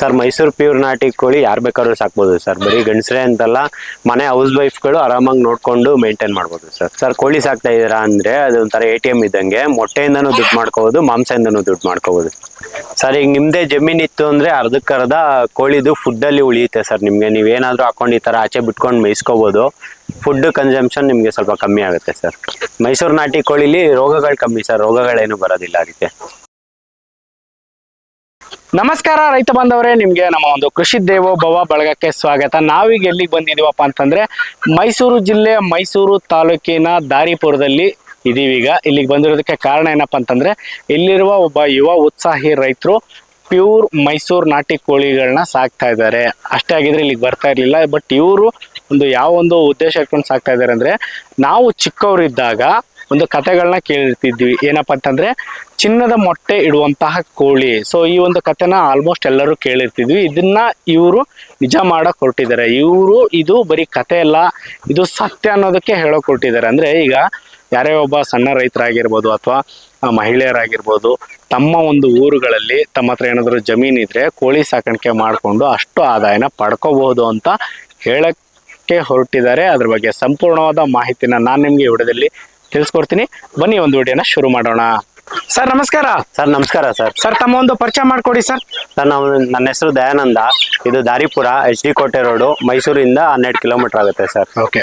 Sir, Mysuru pure ನಾಟಿ ಕೋಳಿ ಯಾರು ಬೇಕಾದ್ರೂ ಸಾಕ್ಬೋದು ಸರ್. ಬರೀ ಗಂಡಸ್ರೆ ಅಂತಲ್ಲ, ಮನೆ ಹೌಸ್ ವೈಫ್ಗಳು ಆರಾಮಾಗಿ ನೋಡ್ಕೊಂಡು ಮೇಂಟೈನ್ ಮಾಡ್ಬೋದು ಸರ್. ಸರ್, ಕೋಳಿ ಸಾಕ್ತಾ ಇದ್ದೀರಾ ಅಂದರೆ ಅದು ಒಂಥರ ಎ ಟಿ ಎಂ ಇದ್ದಂಗೆ, ಮೊಟ್ಟೆಯಿಂದನೂ ದುಡ್ಡು ಮಾಡ್ಕೋಬೋದು, ಮಾಂಸದಿಂದನೂ ದುಡ್ಡು ಮಾಡ್ಕೋಬೋದು. ಸರ್, ಈಗ ನಿಮ್ಮದೇ ಜಮೀನ್ ಇತ್ತು ಅಂದ್ರೆ ಅರ್ಧಕ್ಕರ್ಧ ಕೋಳಿದು ಫುಡ್ ಅಲ್ಲಿ ಉಳಿಯುತ್ತೆ ಸರ್ ನಿಮಗೆ. ನೀವೇನಾದರೂ ಹಾಕೊಂಡು ಈ ಥರ ಆಚೆ ಬಿಟ್ಕೊಂಡು ಮೇಯಿಸ್ಕೋಬಹುದು ಫುಡ್ ಕನ್ಸಂಪ್ಷನ್ ನಿಮಗೆ ಸ್ವಲ್ಪ ಕಮ್ಮಿ ಆಗುತ್ತೆ ಸರ್. ಮೈಸೂರು ನಾಟಿ ಕೋಳಿಲಿ ರೋಗಗಳು ಕಮ್ಮಿ ಸರ್. ರೋಗಗಳೇನು ಬರೋದಿಲ್ಲ ಅದಕ್ಕೆ. ನಮಸ್ಕಾರ ರೈತ ಬಾಂಧವರೇ ನಿಮಗೆ ನಮ್ಮ ಒಂದು ಕೃಷಿ ದೇವೋಭವ ಬಳಗಕ್ಕೆ ಸ್ವಾಗತ. ನಾವೀಗ ಎಲ್ಲಿಗೆ ಬಂದಿದ್ದೀವಪ್ಪ ಅಂತಂದ್ರೆ ಮೈಸೂರು ಜಿಲ್ಲೆ ಮೈಸೂರು ತಾಲೂಕಿನ ದಾರಿಪುರದಲ್ಲಿ ಇದೀವೀಗ. ಇಲ್ಲಿಗೆ ಬಂದಿರೋದಕ್ಕೆ ಕಾರಣ ಏನಪ್ಪ ಅಂತಂದ್ರೆ ಇಲ್ಲಿರುವ ಒಬ್ಬ ಯುವ ಉತ್ಸಾಹಿ ರೈತರು ಪ್ಯೂರ್ ಮೈಸೂರು ನಾಟಿ ಕೋಳಿಗಳನ್ನ ಸಾಕ್ತಾ ಇದ್ದಾರೆ. ಅಷ್ಟೇ ಆಗಿದ್ರೆ ಇಲ್ಲಿಗೆ ಬರ್ತಾ ಇರಲಿಲ್ಲ, ಬಟ್ ಇವರು ಒಂದು ಯಾವ ಒಂದು ಉದ್ದೇಶ ಇಟ್ಕೊಂಡು ಸಾಕ್ತಾ ಇದ್ದಾರೆ ಅಂದ್ರೆ ನಾವು ಚಿಕ್ಕವರಿದ್ದಾಗ ಒಂದು ಕತೆಗಳನ್ನ ಕೇಳಿರ್ತಿದ್ವಿ. ಏನಪ್ಪ ಅಂತಂದ್ರೆ, ಚಿನ್ನದ ಮೊಟ್ಟೆ ಇಡುವಂತಹ ಕೋಳಿ. ಸೊ ಈ ಒಂದು ಕತೆನ ಆಲ್ಮೋಸ್ಟ್ ಎಲ್ಲರೂ ಕೇಳಿರ್ತಿದ್ವಿ. ಇದನ್ನ ಇವರು ನಿಜ ಮಾಡಕ್ ಹೊರಟಿದ್ದಾರೆ ಇವರು ಇದು ಬರೀ ಕತೆ ಅಲ್ಲ, ಇದು ಸತ್ಯ ಅನ್ನೋದಕ್ಕೆ ಹೇಳೋಕೆ ಹೊರಟಿದ್ದಾರೆ ಅಂದ್ರೆ ಈಗ ಯಾರೇ ಒಬ್ಬ ಸಣ್ಣ ರೈತರಾಗಿರ್ಬೋದು ಅಥವಾ ಮಹಿಳೆಯರಾಗಿರ್ಬೋದು, ತಮ್ಮ ಒಂದು ಊರುಗಳಲ್ಲಿ ತಮ್ಮ ಹತ್ರ ಏನಾದರೂ ಜಮೀನು ಇದ್ರೆ ಕೋಳಿ ಸಾಕಾಣಿಕೆ ಮಾಡಿಕೊಂಡು ಅಷ್ಟು ಆದಾಯನ ಪಡ್ಕೋಬಹುದು ಅಂತ ಹೇಳಕ್ಕೆ ಹೊರಟಿದ್ದಾರೆ. ಅದ್ರ ಬಗ್ಗೆ ಸಂಪೂರ್ಣವಾದ ಮಾಹಿತಿನ ನಾನು ನಿಮಗೆ ವಿಡಿಯೋದಲ್ಲಿ ತಿಳಿಸ್ಕೊಡ್ತೀನಿ. ಬನ್ನಿ ಒಂದು ವಿಡಿಯೋನ ಶುರು ಮಾಡೋಣ. ಸರ್ ನಮಸ್ಕಾರ. ಸರ್ ನಮಸ್ಕಾರ ಸರ್. ಸರ್ ತಮ್ಮ ಒಂದು ಪರಿಚಯ ಮಾಡ್ಕೊಡಿ ಸರ್. ಸರ್ ನಾವು ನನ್ನ ಹೆಸರು ದಯಾನಂದ. ಇದು Daripura H D Kote road ಮೈಸೂರಿಂದ ಹನ್ನೆರಡು ಕಿಲೋಮೀಟರ್ ಆಗುತ್ತೆ ಸರ್. ಓಕೆ.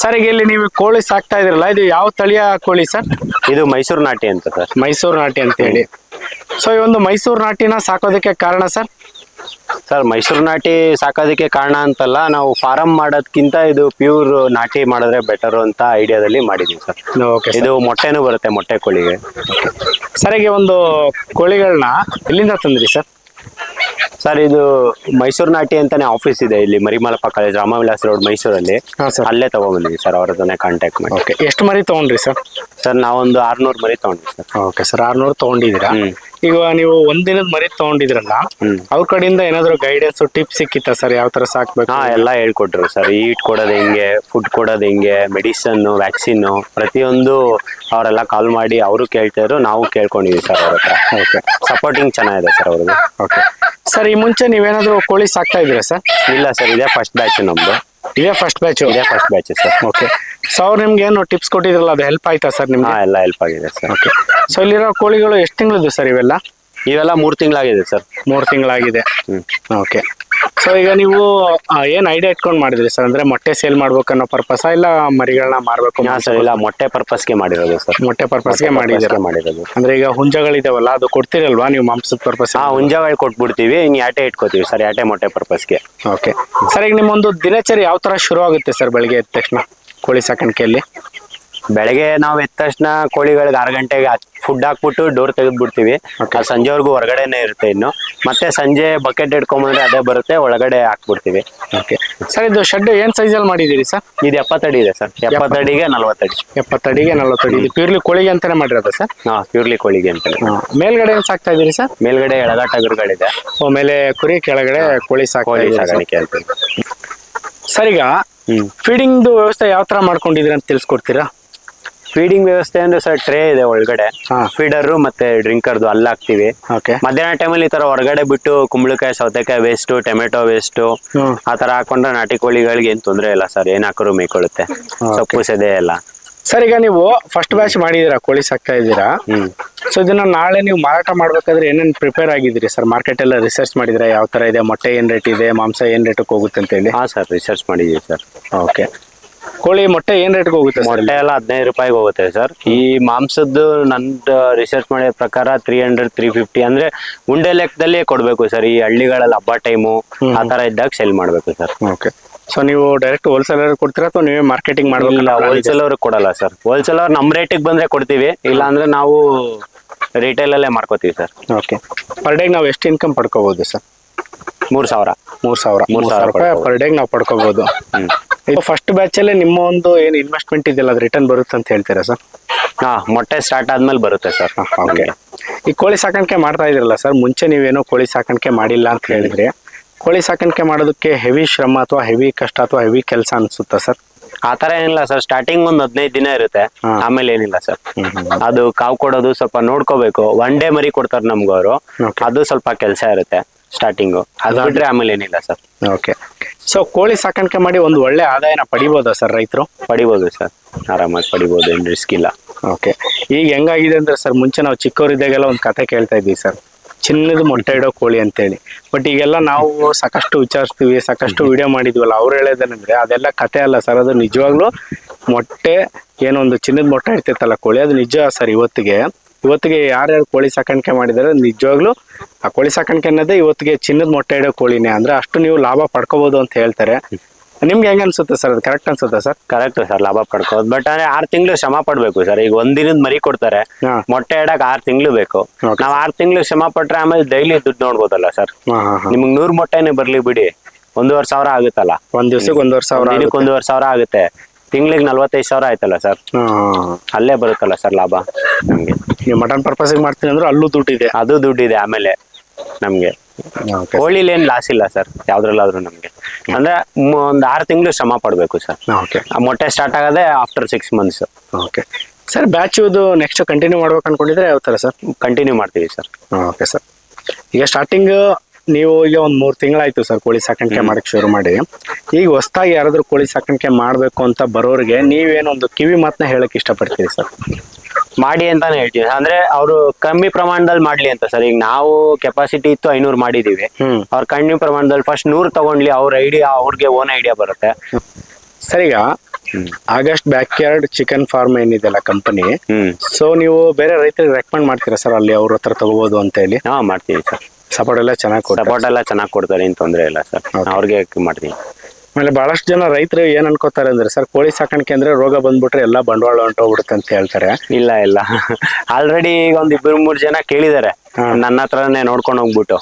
ಸರ್ ಈಗ ಇಲ್ಲಿ ನೀವು ಕೋಳಿ ಸಾಕ್ತಾ ಇದ್ರಲ್ಲ ಇದು ಯಾವ ತಳಿಯ ಕೋಳಿ ಸರ್? ಇದು ಮೈಸೂರು ನಾಟಿ ಅಂತ ಸರ್. ಮೈಸೂರು ನಾಟಿ ಅಂತ ಹೇಳಿ. ಸೊ ಈ ಒಂದು ಮೈಸೂರು ನಾಟಿನ ಸಾಕೋದಕ್ಕೆ ಕಾರಣ ಸರ್? ಸರ್ ಮೈಸೂರು ನಾಟಿ ಸಾಕೋದಕ್ಕೆ ಕಾರಣ ಅಂತಲ್ಲ ನಾವು ಫಾರಮ್ ಮಾಡೋದಕ್ಕಿಂತ ಇದು ಪ್ಯೂರ್ ನಾಟಿ ಮಾಡಿದ್ರೆ ಬೆಟರ್ ಅಂತ ಐಡಿಯಾದಲ್ಲಿ ಮಾಡಿದೀವಿ ಸರ್. ಓಕೆ ಇದು ಮೊಟ್ಟೆನೂ ಬರುತ್ತೆ ಮೊಟ್ಟೆ ಕೋಳಿಗೆ. ಸರ್ ಈಗ ಒಂದು ಕೋಳಿಗಳನ್ನ ಎಲ್ಲಿಂದ ತಂದ್ರಿ ಸರ್? ಸರ್ ಇದು ಮೈಸೂರು ನಾಟಿ ಅಂತಾನೆ ಆಫೀಸ್ ಇದೆ ಇಲ್ಲಿ ಮರಿಮಲಪ್ಪ ಕಾಲೇಜ್ ರಾಮವಿಲಾಸ್ ರೋಡ್ ಮೈಸೂರಲ್ಲಿ. ಹಾಂ ಸರ್ ಅಲ್ಲೇ ತಗೊಂಡ್ಬಂದಿದ್ವಿ ಸರ್ ಅವ್ರ ಹತ್ರನೇ ಕಾಂಟ್ಯಾಕ್ಟ್ ಮಾಡಿ. ಓಕೆ ಎಷ್ಟು ಮರಿ ತೊಗೊಂಡ್ರಿ ಸರ್? ಸರ್ ನಾವೊಂದು ಆರ್ನೂರು ಮರಿ ತಗೊಂಡ್ವಿ ಸರ್. ಓಕೆ ಸರ್ ಆರ್ನೂರು ತೊಗೊಂಡಿದ್ದೀರಾ. ಈಗ ನೀವು ಒಂದಿನದ ಮರಿ ತಗೊಂಡಿದ್ರಲ್ಲ. ಅವ್ರ ಕಡೆಯಿಂದ ಏನಾದ್ರು ಗೈಡೆನ್ಸ್ ಟಿಪ್ಸ್ ಸಿಕ್ಕಿತ್ತ ಸರ್? ಯಾವ ತರ ಸಾಕ್ಬೇಕು ಹಾ ಎಲ್ಲ ಹೇಳ್ಕೊಟ್ರು ಸರ್. ಈಟ್ ಕೊಡೋದು ಹೆಂಗೆ ಫುಡ್ ಕೊಡೋದು ಹೆಂಗೆ ಮೆಡಿಸನ್ ವ್ಯಾಕ್ಸಿನ್ ಪ್ರತಿಯೊಂದು ಅವರೆಲ್ಲ ಕಾಲ್ ಮಾಡಿ ಅವರು ಕೇಳ್ತಿದ್ರು ನಾವು ಕೇಳ್ಕೊಂಡಿದ್ವಿ ಸರ್ ಅವ್ರ ಹತ್ರ. ಓಕೆ ಸಪೋರ್ಟಿಂಗ್ ಚೆನ್ನಾಗಿದೆ ಸರ್ ಅವ್ರಿಗೆ ಓಕೆ ಸರ್ ಈ ಮುಂಚೆ ನೀವೇನಾದ್ರೂ ಕೋಳಿ ಸಾಕ್ತಾ ಇದ್ದೀರಾ ಸರ್? ಇಲ್ಲ ಸರ್ ಇದೇ ಫಸ್ಟ್ ಬ್ಯಾಚ್ ನಮ್ದು. ಇದೇ ಫಸ್ಟ್ ಬ್ಯಾಚ್ ಇದೇ first batch sir okay so ಅವ್ರು ನಿಮ್ಗೆ ಏನು ಟಿಪ್ಸ್ ಕೊಟ್ಟಿದ್ರಲ್ಲ ಅದು ಹೆಲ್ಪ್ ಆಯ್ತಾ ಸರ್ ಹಾ ನಿಮ್ಗೆ ಎಲ್ಲ ಹೆಲ್ಪ್ ಆಗಿದೆ ಸರ್ ಓಕೆ ಸೊ ಇಲ್ಲಿರೋ ಕೋಳಿಗಳು ಎಷ್ಟು ತಿಂಗಳದ್ದು ಸರ್ ಇವೆಲ್ಲ? ಇವೆಲ್ಲ ಮೂರು ತಿಂಗಳಾಗಿದೆ ಸರ್ ಮೂರು ತಿಂಗಳಾಗಿದೆ. ಹ್ಞೂ ಓಕೆ ಸೊ ಈಗ ನೀವು ಏನ್ ಐಡಿಯಾ ಇಟ್ಕೊಂಡು ಮಾಡಿದ್ರಿ ಸರ್ ಅಂದ್ರೆ ಮೊಟ್ಟೆ ಸೇಲ್ ಮಾಡ್ಬೇಕು ಅನ್ನೋ ಪರ್ಪಸ್ ಇಲ್ಲ ಮರಿಗಳನ್ನ ಮಾಡ್ಬೇಕು ಹಾ ಸರ್ ಇಲ್ಲ ಮೊಟ್ಟೆ ಪರ್ಪಸ್ಗೆ ಮಾಡಿರೋದು ಸರ್ ಮೊಟ್ಟೆ ಪರ್ಪಸ್ಗೆ ಮಾಡಿದ್ರೆ ಮಾಡಿರೋದು. ಅಂದ್ರೆ ಈಗ ಹುಂಜಗಳಿದಾವಲ್ಲ ಅದು ಕೊಡ್ತಿರಲ್ವಾ ನೀವು ಮಾಂಸದ ಪರ್ಪಸ್ ಹಾ ಹುಂಜಗಳು ಕೊಟ್ಬಿಡ್ತೀವಿ ಇನ್ನು ಯಾಟೆ ಇಟ್ಕೋತೀವಿ ಸರ್ ಯಾಟೆ ಮೊಟ್ಟೆ ಪರ್ಪಸ್ಗೆ ಓಕೆ ಸರ್ ಈಗ ನಿಮ್ಮೊಂದು ದಿನಚರಿ ಯಾವ ತರ ಶುರು ಆಗುತ್ತೆ ಸರ್ ಬೆಳಿಗ್ಗೆ ಎದ್ದ ತಕ್ಷಣ? ಕೋಳಿ ಸಾಕಾಣಿಕೆಯಲ್ಲಿ? ಬೆಳಗ್ಗೆ ನಾವು ಎದ್ದ ತಕ್ಷಣ ಕೋಳಿಗಳಿಗೆ ಆರು ಗಂಟೆಗೆ ಫುಡ್ ಹಾಕ್ಬಿಟ್ಟು ಡೋರ್ ತೆಗೆದ್ಬಿಡ್ತೀವಿ. ಬಿಡ್ತೀವಿ ಅದು ಸಂಜೆವರೆಗೂ ಹೊರಗಡೆನೆ ಇರುತ್ತೆ ಇನ್ನು. ಮತ್ತೆ ಸಂಜೆ ಬಕೆಟ್ ಇಟ್ಕೊಂಡ್ಬಂದ್ರೆ ಅದೇ ಬರುತ್ತೆ ಒಳಗಡೆ ಹಾಕ್ಬಿಡ್ತೀವಿ. ಓಕೆ ಸರ್ ಇದು ಶೆಡ್ ಏನ್ ಸೈಜ್ ಅಲ್ಲಿ ಮಾಡಿದೀರಿ ಸರ್ ಇದು ಎಪ್ಪತ್ತಡಿ ಇದೆ ಸರ್ ಎಪ್ಪತ್ತಡಿಗೆ ನಲ್ವತ್ತಡಿ ಎಪ್ಪತ್ತಡಿಗೆ ನಲ್ವತ್ತಡಿ ಇದು ಪ್ಯೂರ್ಲಿ ಕೋಳಿಗೆ ಅಂತಾನೆ ಮಾಡಿರೋದ ಸರ್ ಹಾ ಪ್ಯೂರ್ಲಿ ಕೋಳಿಗೆ ಅಂತಾನೆ. ಮೇಲ್ಗಡೆ ಏನ್ ಸಾಕ್ತಾ ಇದೀರಿ ಸರ್ ಮೇಲ್ಗಡೆ ಎಳಗಾಟ ಗುರುಗಳಿದೆ. ಆಮೇಲೆ ಮೇಲೆ ಕುರಿ ಕೆಳಗಡೆ ಕೋಳಿ ಸಾಕ್ತಾ ಕೋಳಿ ಸಾಕಾಣಿಕೆ ಅಂತ ಸರ್ ಈಗ ಹ್ಮ್. ಫೀಡಿಂಗ್ ವ್ಯವಸ್ಥೆ ಯಾವ ತರ ಮಾಡ್ಕೊಂಡಿದ್ರಿ ಅಂತ ತಿಳಿಸ್ಕೊಡ್ತೀರಾ? ಫೀಡಿಂಗ್ ವ್ಯವಸ್ಥೆ ಅಂದ್ರೆ ಸರ್ ಟ್ರೇ ಇದೆ ಒಳಗಡೆ. ಫೀಡರ್ ಫೀಡರು ಮತ್ತೆ ಡ್ರಿಂಕರ್ದು ಅಲ್ಲಿ ಹಾಕ್ತಿವಿ. ಓಕೆ ಮಧ್ಯಾಹ್ನ ಟೈಮಲ್ಲಿ ಅಲ್ಲಿ ತರ ಹೊರಗಡೆ ಬಿಟ್ಟು ಕುಂಬಳಕಾಯಿ ಸೌತೆಕಾಯಿ ವೇಸ್ಟ್ ಟೊಮೆಟೊ ವೇಸ್ಟ್ ಹ್ಮ್. ಆ ತರ ಹಾಕೊಂಡ್ರೆ ನಾಟಿ ಕೋಳಿಗಳಿಗೆ ಏನ್ ತೊಂದ್ರೆ ಇಲ್ಲ ಸರ್ ಏನ್ ಹಾಕಿದ್ರು ಮೇಯ್ಕೊಳ್ಳುತ್ತೆ. ಸೊಪ್ಪು ಸೆದೆ ಎಲ್ಲ ಸರ್ ಈಗ ನೀವು ಫಸ್ಟ್ ಬ್ಯಾಚ್ ಮಾಡಿದೀರಾ ಕೋಳಿ ಸಾಕ್ತಾ ಇದ್ದೀರಾ? ಹ್ಮ್. ಸೊ ಇದನ್ನ ನಾಳೆ ನೀವು ಮಾರಾಟ ಮಾಡ್ಬೇಕಾದ್ರೆ ಏನೇನ್ ಪ್ರಿಪೇರ್ ಆಗಿದ್ರಿ ಸರ್ ಮಾರ್ಕೆಟ್ ಎಲ್ಲ ರಿಸರ್ಚ್ ಮಾಡಿದ್ರೆ ಯಾವ ತರ ಇದೆ ಮೊಟ್ಟೆ ಏನ್ ರೇಟ್ ಇದೆ ಮಾಂಸ ಏನ್ ರೇಟ್ ಹೋಗುತ್ತೆ ಅಂತ ಹೇಳಿ? ಹಾ ಸರ್ ರಿಸರ್ಚ್ ಮಾಡಿದೀವಿ ಸರ್ ಓಕೆ ಕೋಳಿ ಮೊಟ್ಟೆ ಏನ್ ರೇಟ್ಗೆ ಹೋಗುತ್ತೆ ಸರ್ ಮೊಟ್ಟೆ ಎಲ್ಲ ಹದಿನೈದು ರೂಪಾಯಿಗೆ ಹೋಗುತ್ತೆ ಸರ್ ಈ ಮಾಂಸದ್ದು ನಂದು ರಿಸರ್ಚ್ ಮಾಡಿದ ಪ್ರಕಾರ ತ್ರೀ ಹಂಡ್ರೆಡ್ ತ್ರೀ ಫಿಫ್ಟಿ ಅಂದ್ರೆ ಉಂಡೆ ಲೆಕ್ಕದಲ್ಲಿ ಕೊಡ್ಬೇಕು ಸರ್ ಈ ಹಳ್ಳಿಗಳಲ್ಲಿ ಹಬ್ಬ ಟೈಮು ಆ ತರ ಇದ್ದಾಗ ಸೆಲ್ ಮಾಡ್ಬೇಕು ಸರ್ ಓಕೆ ಸೊ ನೀವು ಡೈರೆಕ್ಟ್ ಹೋಲ್ಸೇಲರ್ ಕೊಡ್ತೀರಾ ಅಥವಾ ನೀವೇ ಮಾರ್ಕೆಟಿಂಗ್ ಇಲ್ಲ ಮಾಡಬೇಕು ಹೋಲ್ಸೇಲ್ ಅವ್ರಿಗೆ ಕೊಡಲ್ಲ ಸರ್ ಹೋಲ್ಸೇಲ್ ಅವ್ರು ನಮ್ಮ ರೇಟಿಗೆ ಬಂದ್ರೆ ಕೊಡ್ತೀವಿ. ಇಲ್ಲ ಅಂದ್ರೆ ನಾವು ರಿಟೇಲ್ ಅಲ್ಲೇ ಮಾರ್ಕೋತೀವಿ ಸರ್ ಓಕೆ ಪರ್ ಡೇಗೆ ನಾವು ಎಷ್ಟು ಇನ್ಕಮ್ ಪಡ್ಕೋಬಹುದು ಸರ್ ಮೂರ್ ಸಾವಿರ. ಮೂರ್ ಸಾವಿರ. ಮೂರ್ ಸಾವಿರ ರೂಪಾಯಿ ಪರ್ ಡೇಗೆ ನಾವು ಪಡ್ಕೋಬಹುದು ಫಸ್ಟ್ ಬ್ಯಾಚ್ ಅಲ್ಲೇ ನಿಮ್ಮ ಒಂದು ಏನು ಇನ್ವೆಸ್ಟ್ಮೆಂಟ್ ಇದೆಯಲ್ಲ ಅದು ರಿಟರ್ನ್ ಬರುತ್ತೆ ಅಂತ ಹೇಳ್ತೀರಾ ಸರ್ ಹಾ ಮೊಟ್ಟೆ ಸ್ಟಾರ್ಟ್ ಆದ್ಮೇಲೆ ಬರುತ್ತೆ ಸರ್ ಓಕೆ ಈ ಕೋಳಿ ಸಾಕಾಣಿಕೆ ಮಾಡ್ತಾ ಇದ್ರಲ್ಲ ಸರ್ ಮುಂಚೆ ನೀವೇನೋ ಕೋಳಿ ಸಾಕಾಣಿಕೆ ಮಾಡಿಲ್ಲ ಅಂತ ಹೇಳಿದ್ರಿ ಕೋಳಿ ಸಾಕಾಣಿಕೆ ಮಾಡೋದಕ್ಕೆ ಹೆವಿ ಶ್ರಮ ಅಥವಾ ಹೆವಿ ಕಷ್ಟ ಅಥವಾ ಹೆವಿ ಕೆಲಸ ಅನ್ಸುತ್ತಾ ಸರ್ ಆ ತರ ಏನಿಲ್ಲ ಸರ್ ಸ್ಟಾರ್ಟಿಂಗ್ ಒಂದ್ ಹದಿನೈದು ದಿನ ಇರುತ್ತೆ ಆಮೇಲೆ ಏನಿಲ್ಲ ಸರ್ ಅದು ಕಾವು ಕೊಡೋದು ಸ್ವಲ್ಪ ನೋಡ್ಕೋಬೇಕು ಒನ್ ಡೇ ಮರಿ ಕೊಡ್ತಾರೆ ನಮ್ಗೆ ಅವರು ಅದು ಸ್ವಲ್ಪ ಕೆಲಸ ಇರುತ್ತೆ. ಸ್ಟಾರ್ಟಿಂಗು ಅದು ಬಿಟ್ರೆ ಆಮೇಲೆ ಏನಿಲ್ಲ ಸರ್. ಓಕೆ ಸೊ ಕೋಳಿ ಸಾಕಾಣಿಕೆ ಮಾಡಿ ಒಂದು ಒಳ್ಳೆ ಆದಾಯನ ಪಡಿಬೋದಾ ಸರ್ ರೈತರು? ಪಡಿಬೋದು ಸರ್. ಆರಾಮಾಗಿ ಪಡಿಬೋದು ಏನು ರಿಸ್ಕ್ ಇಲ್ಲ. ಓಕೆ ಈಗ ಹೆಂಗಾಗಿದೆ ಅಂದ್ರೆ ಸರ್ ಮುಂಚೆ ನಾವು ಚಿಕ್ಕವರಿದ್ದಾಗೆಲ್ಲ ಒಂದು ಕತೆ ಕೇಳ್ತಾ ಇದ್ವಿ ಸರ್. ಚಿನ್ನದ ಮೊಟ್ಟೆ ಇಡೋ ಕೋಳಿ ಅಂತೇಳಿ. ಬಟ್ ಈಗೆಲ್ಲ ನಾವು ಸಾಕಷ್ಟು ವಿಚಾರಿಸ್ತೀವಿ ಸಾಕಷ್ಟು ವಿಡಿಯೋ ಮಾಡಿದ್ವಲ್ಲ ಅವ್ರು ಹೇಳೋದೇನಂದ್ರೆ ಅದೆಲ್ಲ ಕತೆ ಅಲ್ಲ ಸರ್. ಅದು ನಿಜವಾಗ್ಲೂ ಮೊಟ್ಟೆ ಏನೊಂದು ಚಿನ್ನದ ಮೊಟ್ಟೆ ಇರ್ತೈತಲ್ಲ ಕೋಳಿ ಅದು ನಿಜ ಸರ್ ಇವತ್ತಿಗೆ. ಇವತ್ತಿಗೆ ಯಾರ್ಯಾರು ಕೋಳಿ ಸಾಕಾಣಿಕೆ ಮಾಡಿದಾರೆ ನಿಜವಾಗ್ಲೂ ಆ ಕೋಳಿ ಸಾಕಾಣಿಕೆ ಅನ್ನೋದೇ ಇವತ್ತಿಗೆ ಚಿನ್ನದ ಮೊಟ್ಟೆ ಇಡೋ ಕೋಳಿನೇ. ಅಂದ್ರೆ ಅಷ್ಟು ನೀವು ಲಾಭ ಪಡ್ಕೋಬಹುದು ಅಂತ ಹೇಳ್ತಾರೆ. ನಿಮ್ಗೆ ಹೆಂಗ ಅನ್ಸುತ್ತೆ ಸರ್? ಅದು ಕರೆಕ್ಟ್ ಅನ್ಸುತ್ತೆ ಸರ್? ಕರೆಕ್ಟ್ ಸರ್ ಲಾಭ ಪಡ್ಕೋದು ಬಟ್ ಅಂದ್ರೆ ಆರ್ ತಿಂಗಳು ಶ್ರಮ ಪಡ್ಬೇಕು ಸರ್. ಈಗ ಒಂದಿನದ ಮರಿ ಕೊಡ್ತಾರೆ. ಮೊಟ್ಟೆ ಇಡಕ್ ಆರ್ ತಿಂಗಳು ಬೇಕು. ನಾವ್ ಆರ್ ತಿಂಗಳು ಶ್ರಮ ಪಟ್ರೆ ಆಮೇಲೆ ಡೈಲಿ ದುಡ್ಡು ನೋಡ್ಬೋದಲ್ಲ ಸರ್? ನಿಮ್ಗೆ ನೂರ್ ಮೊಟ್ಟೆನೆ ಬರ್ಲಿ ಬಿಡಿ. ಒಂದೂವರೆ ಸಾವಿರ ಆಗುತ್ತಲ್ಲ? ಒಂದ್ ದಿವ್ಸಕ್ಕೆ ಒಂದೂವರೆ ಸಾವಿರ ಒಂದೂವರೆ ಸಾವಿರ ಆಗುತ್ತೆ. ತಿಂಗಳಿಗೆ ನಲ್ವತ್ತೈದು ಸಾವಿರ ಆಯ್ತಲ್ಲ ಸರ್? ಅಲ್ಲೇ ಬರುತ್ತಲ್ಲ ಸರ್ ಲಾಭ ನಮ್ಗೆ. ನೀವು ಮಟನ್ ಪರ್ಪಸ್ ಮಾಡ್ತೀನಿ ಅಂದ್ರೆ ಅಲ್ಲೂ ದುಡ್ಡಿದೆ. ಅದು ದುಡ್ಡಿದೆ ಆಮೇಲೆ ನಮ್ಗೆ. ಏನ್ ಲಾಸ್ ಇಲ್ಲ ಸರ್ ಯಾವ್ದ್ರಲ್ಲಾದ್ರೂ ನಮ್ಗೆ. ಅಂದ್ರೆ ಒಂದು ಆರು ತಿಂಗಳು ಶ್ರಮ ಪಡ್ಬೇಕು ಸರ್. ಓಕೆ ಆ ಮೊಟ್ಟೆ ಸ್ಟಾರ್ಟ್ ಆಗೋದೇ after six months okay sir batch ಇದು ನೆಕ್ಸ್ಟ್ ಕಂಟಿನ್ಯೂ ಮಾಡ್ಬೇಕು ಅನ್ಕೊಂಡಿದ್ರೆ ಯಾವ ತರ ಸರ್? ಕಂಟಿನ್ಯೂ ಮಾಡ್ತೀವಿ ಸರ್. ಓಕೆ ಸರ್ ಈಗ ಸ್ಟಾರ್ಟಿಂಗ್ ನೀವು ಈಗ ಒಂದು ಮೂರು ತಿಂಗಳಾಯ್ತು ಸರ್ ಕೋಳಿ ಸಾಕಾಣಿಕೆ ಮಾಡಕ್ಕೆ ಶುರು ಮಾಡಿ. ಈಗ ಹೊಸ್ದಾಗಿ ಯಾರಾದ್ರೂ ಕೋಳಿ ಸಾಕಾಣಿಕೆ ಮಾಡಬೇಕು ಅಂತ ಬರೋರಿಗೆ ನೀವೇನೊಂದು ಕಿವಿ ಮಾತನ್ನ ಹೇಳಕ್ ಇಷ್ಟಪಡ್ತೀರಿ ಸರ್? ಮಾಡಿ ಅಂತಾನೆ ಹೇಳ್ತೀವಿ ಅಂದ್ರೆ ಅವರು ಕಮ್ಮಿ ಪ್ರಮಾಣದಲ್ಲಿ ಮಾಡ್ಲಿ ಅಂತ ಸರ್. ಈಗ ನಾವು ಕೆಪಾಸಿಟಿ ಇತ್ತು ಐನೂರು ಮಾಡಿದೀವಿ. ಅವ್ರ ಕಮ್ಮಿ ಪ್ರಮಾಣದಲ್ಲಿ ಫಸ್ಟ್ ನೂರು ತಗೊಂಡ್ಲಿ ಅವ್ರ ಐಡಿಯಾ ಅವ್ರಿಗೆ ಓನ್ ಐಡಿಯಾ ಬರುತ್ತೆ. ಸರಿಗ ಈಗ August backyard chicken farm ಏನಿದೆಲ್ಲ ಕಂಪನಿ ಸೊ ನೀವು ಬೇರೆ ರೈತರಿಗೆ ರೆಕಮೆಂಡ್ ಮಾಡ್ತೀರಾ ಸರ್ ಅಲ್ಲಿ ಅವ್ರ ಹತ್ರ ತಗೋಬಹುದು ಅಂತ ಹೇಳಿ? ಹಾ ಮಾಡ್ತೀವಿ ಸರ್. ಸಪೋರ್ಟ್ ಎಲ್ಲ ಚೆನ್ನಾಗಿ ಕೊಡ್ತಾರೆ. ಸಪೋರ್ಟ್ ಎಲ್ಲ ಚೆನ್ನಾಗಿ ಕೊಡ್ತಾರೆ ಏನು ತೊಂದರೆ ಇಲ್ಲ ಸರ್. ಅವ್ರಿಗೆ ಮಾಡ್ತೀನಿ ಆಮೇಲೆ ಬಹಳಷ್ಟು ಜನ ರೈತರು ಏನ್ ಅನ್ಕೋತಾರೆ ಅಂದ್ರೆ ಸರ್ ಕೋಳಿ ಸಾಕಾಣಿಕೆ ಅಂದ್ರೆ ರೋಗ ಬಂದ್ಬಿಟ್ರೆ ಎಲ್ಲ ಬಂಡವಾಳ ಹೊಂಟೋಗ್ಬಿಡುತ್ತೆ ಅಂತ ಹೇಳ್ತಾರೆ. ಇಲ್ಲ ಇಲ್ಲ. ಆಲ್ರೆಡಿ ಈಗ ಒಂದ್ ಇಬ್ಬರು ಮೂರ್ ಜನ ಕೇಳಿದ್ದಾರೆ ನನ್ನ ಹತ್ರನೇ ನೋಡ್ಕೊಂಡು ಹೋಗ್ಬಿಟ್ಟು.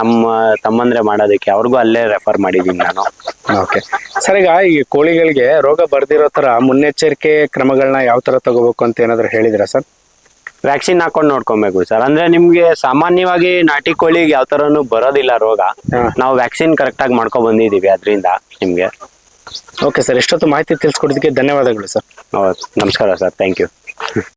ನಮ್ಮ ತಮ್ಮಂದ್ರೆ ಮಾಡೋದಕ್ಕೆ ಅವ್ರಿಗೂ ಅಲ್ಲೇ ರೆಫರ್ ಮಾಡಿದೀನಿ ನಾನು. ಓಕೆ ಸರ್ ಈಗ ಈ ಕೋಳಿಗಳಿಗೆ ರೋಗ ಬರ್ದಿರೋ ತರ ಮುನ್ನೆಚ್ಚರಿಕೆ ಕ್ರಮಗಳನ್ನ ಯಾವ ತರ ತಗೋಬೇಕು ಅಂತ ಏನಾದ್ರು ಹೇಳಿದಿರಾ ಸರ್? ವ್ಯಾಕ್ಸಿನ್ ಹಾಕೊಂಡು ನೋಡ್ಕೊಬೇಕು ಸರ್ ಅಂದ್ರೆ ನಿಮ್ಗೆ ಸಾಮಾನ್ಯವಾಗಿ ನಾಟಿ ಕೋಳಿಗೆ ಯಾವ ತರನು ಬರೋದಿಲ್ಲ ರೋಗ. ನಾವು ವ್ಯಾಕ್ಸಿನ್ ಕರೆಕ್ಟ್ ಆಗಿ ಮಾಡ್ಕೊ ಬಂದಿದೀವಿ ಅದರಿಂದ ನಿಮ್ಗೆ. ಓಕೆ ಸರ್ ಎಷ್ಟೊತ್ತು ಮಾಹಿತಿ ತಿಳಿಸ್ಕೊಡೋದಕ್ಕೆ ಧನ್ಯವಾದಗಳು ಸರ್ ಹೌದು. ನಮಸ್ಕಾರ ಸರ್ ಥ್ಯಾಂಕ್ ಯು